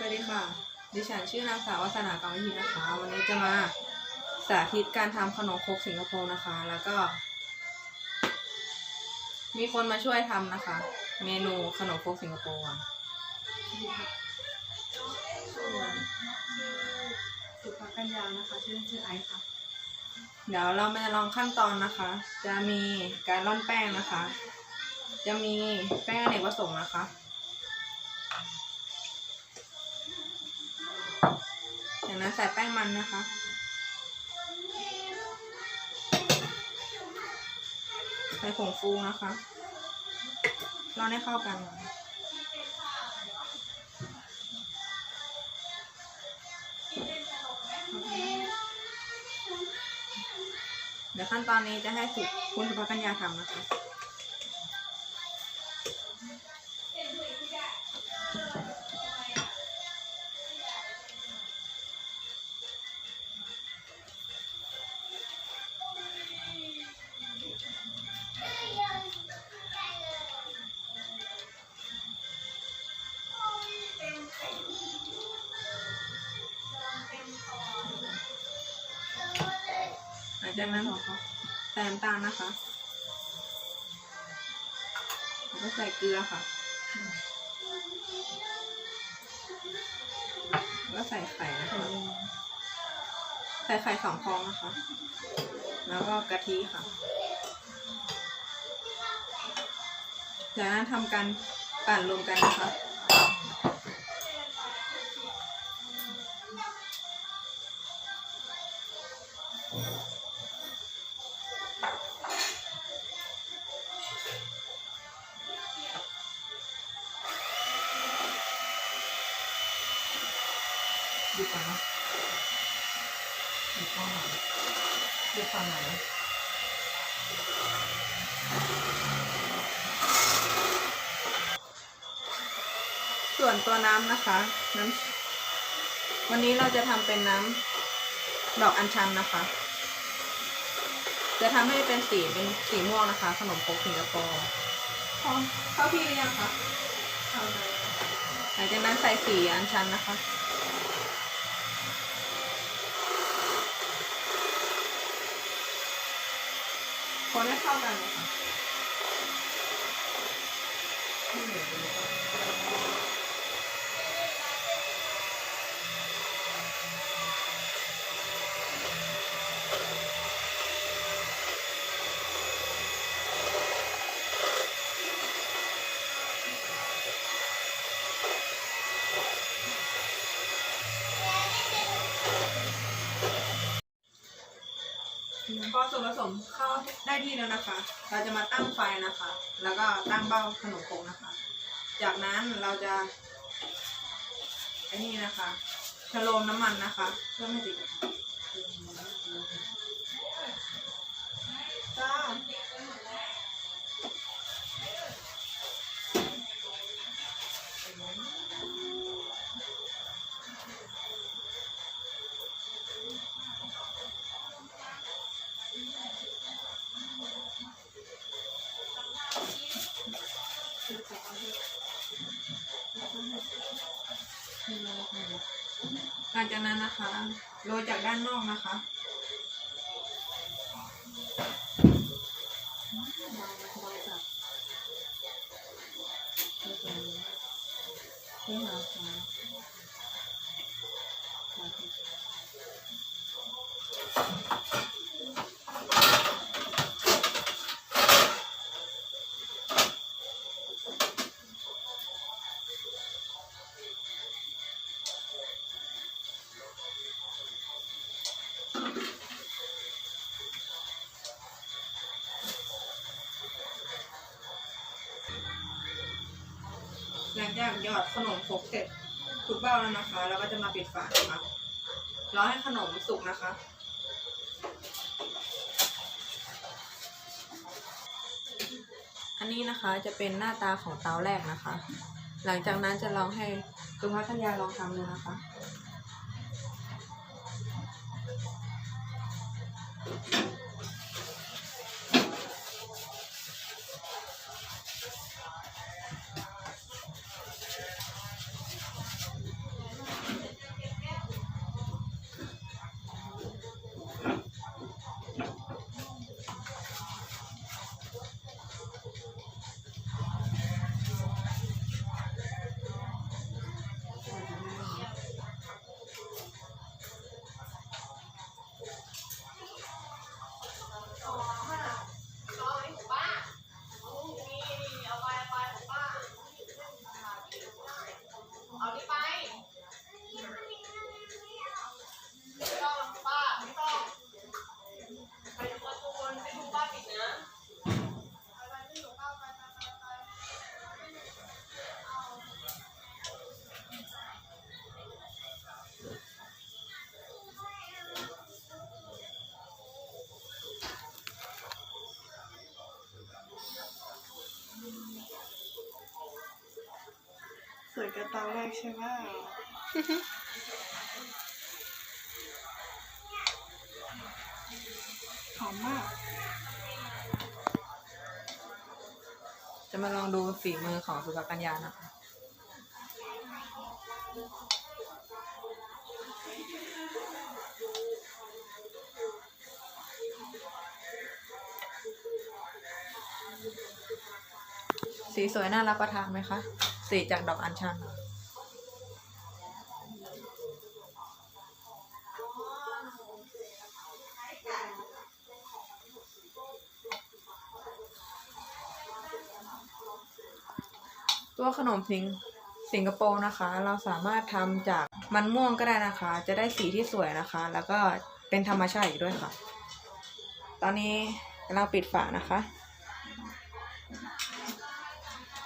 สวัสดีค่ะ ดิฉันชื่อนางสาววัฒนากรรมวิธีนะคะ วันนี้จะมาสาธิตการทำขนมครกสิงคโปร์นะคะ แล้วก็ มีคนมาช่วยทำนะคะ เมนูขนมครกสิงคโปร์อะส่วนชื่อสุภกัญญานะคะ ชื่อเล่นชื่อไอซ์ค่ะ เดี๋ยวเรามาลองขั้นตอนนะคะ จะมีการร่อนแป้งนะคะ จะมีแป้งอเนกประสงค์นะคะ นั้นใส่แป้งมันนะคะ ใส่ผงฟูนะคะร่อให้เข้ากัน เดี๋ยวขั้นตอนนี้จะให้สุคุณสุภกัญญาทำนะคะ จากนั้นใส่น้ำตาลนะคะแล้วก็ใส่เกลือค่ะ แล้วก็ใส่ไข่นะคะ ใส่ไข่สองฟองนะคะ แล้วก็กะทิค่ะ จากนั้นทำการปั่นรวมกันนะคะ ดีกว่าเนอะดีกว่าไหนดีกว่าไหนส่วนตัวน้ำนะคะน้ำวันนี้เราจะทำเป็นน้ำดอกอัญชันนะคะ จะทำให้เป็นสีเป็นสีม่วงนะคะ ขนมครกสิงคโปร์พอเข้าที่หรือยังคะเข้าใจหลังจากนั้นใส่สีอัญชันนะคะ คนให้เข้ากันเลยค่ะ ที่เหลือไปเลย พ อส่วนผสมเข้าได้ที่แล้วนะคะ เราจะมาตั้งไฟนะคะ แล้วก็ตั้งเบ้าขนมคงนะคะ จากนั้นเราจะไอ้นี่นะคะชะโลมน้ำมันนะคะ เพื่อไม่ติดกระทะจ้าหลัง จากนั้นนะคะโรยจากด้านนอกนะคะที่ หากยอดขนมครกเสร็จทุกเบ้าแล้วนะคะเราก็จะมาปิดฝานะคะรอให้ขนมสุกนะคะ อันนี้นะคะจะเป็นหน้าตาของเตาแรกนะคะ หลังจากนั้นจะลองให้สุภาพกัญญาลองทำดูนะคะ กันตอนแรกใช่ไหมหอมมาก จะมาลองดูฝีมือของสุภกัญญานะคะสีสวยน่ารับประทานไหมคะ สีจากดอกอัญชัน ตัวขนมสิงสิงคโปร์นะคะ เราสามารถทำจากมันม่วงก็ได้นะคะ จะได้สีที่สวยนะคะ แล้วก็เป็นธรรมชาติอีกด้วยค่ะ ตอนนี้กำลังปิดฝานะคะ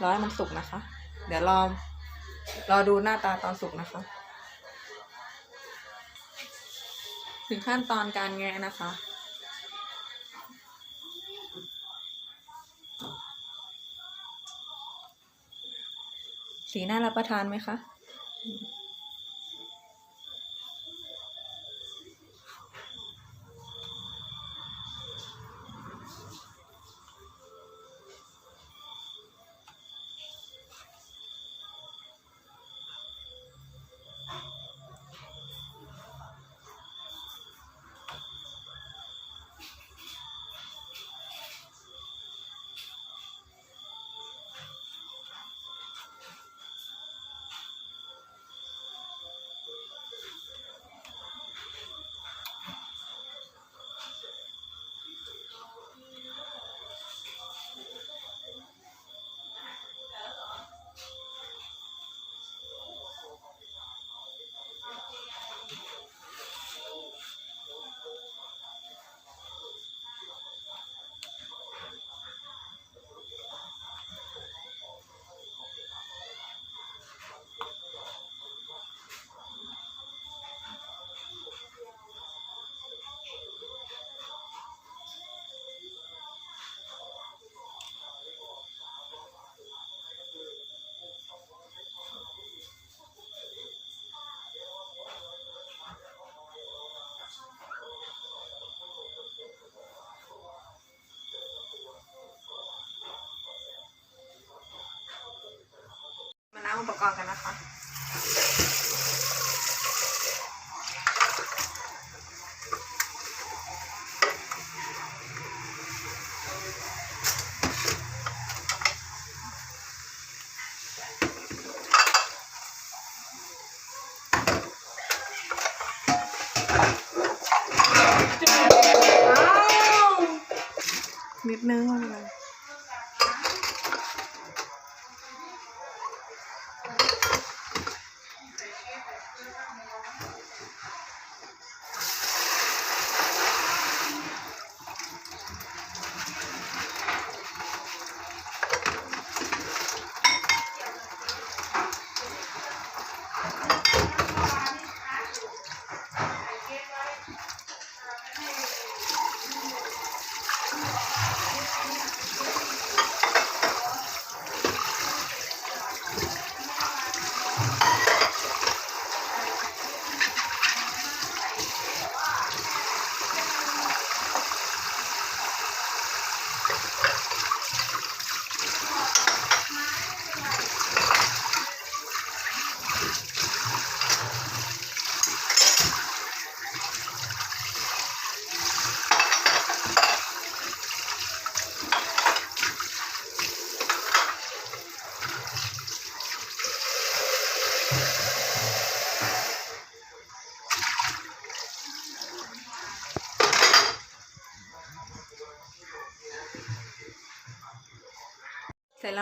รอให้มันสุกนะคะ เดี๋ยวรอรอดูหน้าตาตอนสุกนะคะ ถึงขั้นตอนการแงะนะคะ สีน่ารับประทานไหมคะ กรณ์กันนะคะนิดนึงไม่เป็นไร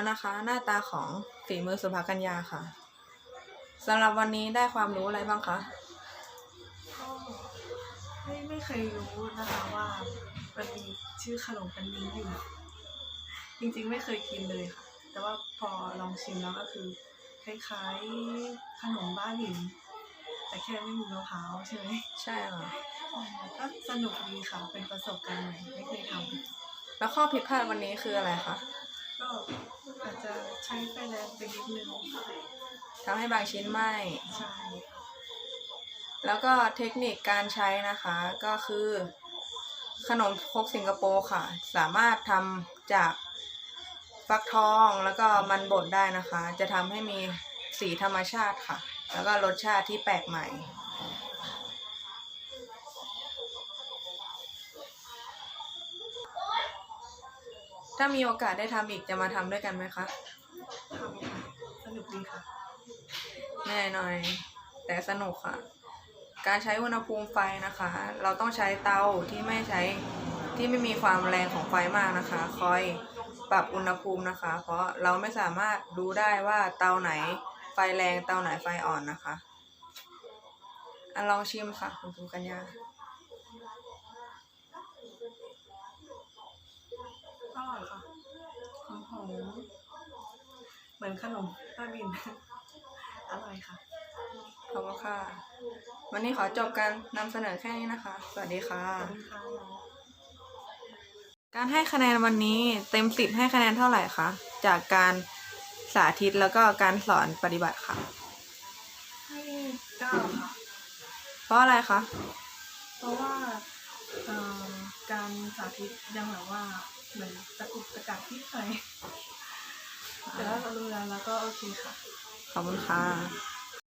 แล้วนะคะ หน้าตาของฝีมือสุภากัญญาค่ะสำหรับวันนี้ได้ความรู้อะไรบ้างคะก็ไม่ไม่เคยรู้นะคะว่ามันมีชื่อขนมปันนี้อยู่จริงๆไม่เคยกินเลยค่ะ แต่ว่าพอลองชิมแล้วก็คือ คล้ายๆขนมบ้าหลิน แต่แค่ไม่มีมะพร้าวใช่ไหมใช่ค่ะก็สนุกดีค่ะ เป็นประสบการณ์ใหม่ไม่เคยทำแล้วข้อผิดพลาดวันนี้คืออะไรคะ ก็อาจจะใช้ไฟแรงไปนิดนึงทำให้บางชิ้นไหม้ใช่แล้วก็เทคนิคการใช้นะคะก็คือ ขนมครกสิงคโปร์ค่ะ สามารถทำจากฟักทองแล้วก็มันบดได้นะคะ จะทำให้มีสีธรรมชาติค่ะ แล้วก็รสชาติที่แปลกใหม่ ถ้ามีโอกาสได้ทำอีกจะมาทำด้วยกันไหมคะทำค่ะสนุกดีค่ะเหนื่อยหน่อย แต่สนุกค่ะ การใช้อุณหภูมิไฟนะคะ เราต้องใช้เตาที่ไม่ใช้ที่ไม่มีความแรงของไฟมากนะคะ คอยปรับอุณหภูมินะคะ เพราะเราไม่สามารถดูได้ว่าเตาไหนไฟแรงเตาไหนไฟอ่อนนะคะอะลองชิมค่ะ คุณครูกัญญา อร่อยค่ะหอมหอมเหมือนขนมบ้าบิน อร่อยค่ะ ขอบคุณค่ะ วันนี้ขอจบการนำเสนอแค่นี้นะคะ สวัสดีค่ะ ขอบคุณค่ะการให้คะแนนวันนี้เต็มสิบให้คะแนนเท่าไหร่คะจากการสาธิตแล้วก็การสอนปฏิบัติค่ะ ให้เก้าค่ะ เพราะอะไรคะ เพราะว่าเอ่อการสาธิตยังแบบว่า เหมือนตะกุกตะกักที่ใครแต่ว่าเรารู้แล้วแล้วก็โอเคค่ะ ขอบคุณค่ะ